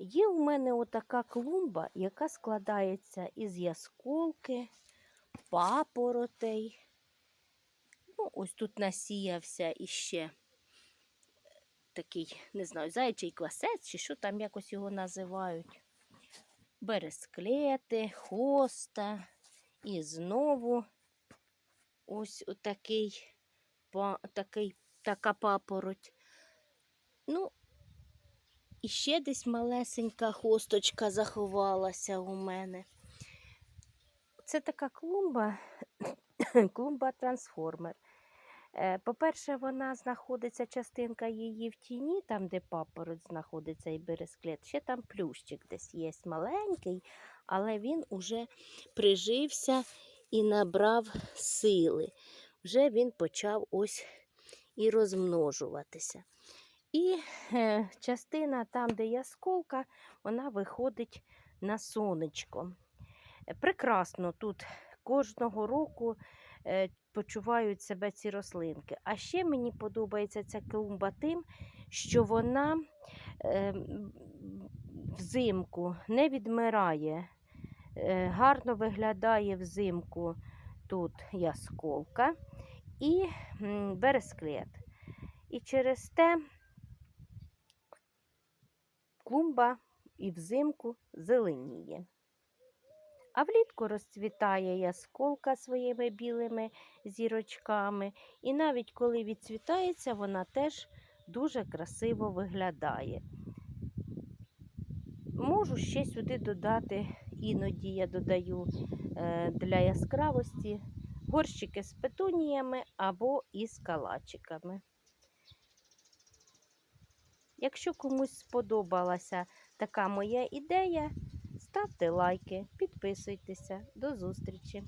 Є у мене отака клумба, яка складається із ясколки, папоротей. Ну, ось тут насіявся іще такий, не знаю, зайчий квасець, чи що там якось його називають. Бересклети, хоста. І знову ось отакий, такий, така папороть. Ну, і ще десь малесенька хосточка заховалася у мене. Це така клумба, клумба трансформер. Е, По-перше, вона знаходиться, частинка її в тіні, там, де папороть знаходиться і бересклет. Ще там плющик десь є маленький, але він уже прижився і набрав сили. Вже він почав ось і розмножуватися. І е, частина там, де ясколка, вона виходить на сонечко. Е, Прекрасно тут кожного року е, почувають себе ці рослинки. А ще мені подобається ця клумба тим, що вона е, взимку не відмирає. Е, гарно виглядає взимку тут ясколка і бересклет. І через те клумба і взимку зеленіє. А влітку розцвітає ясколка своїми білими зірочками. І навіть коли відцвітається, вона теж дуже красиво виглядає. Можу ще сюди додати, іноді я додаю е, для яскравості горщики з петуніями або із калачиками. Якщо комусь сподобалася така моя ідея, ставте лайки, підписуйтеся. До зустрічі!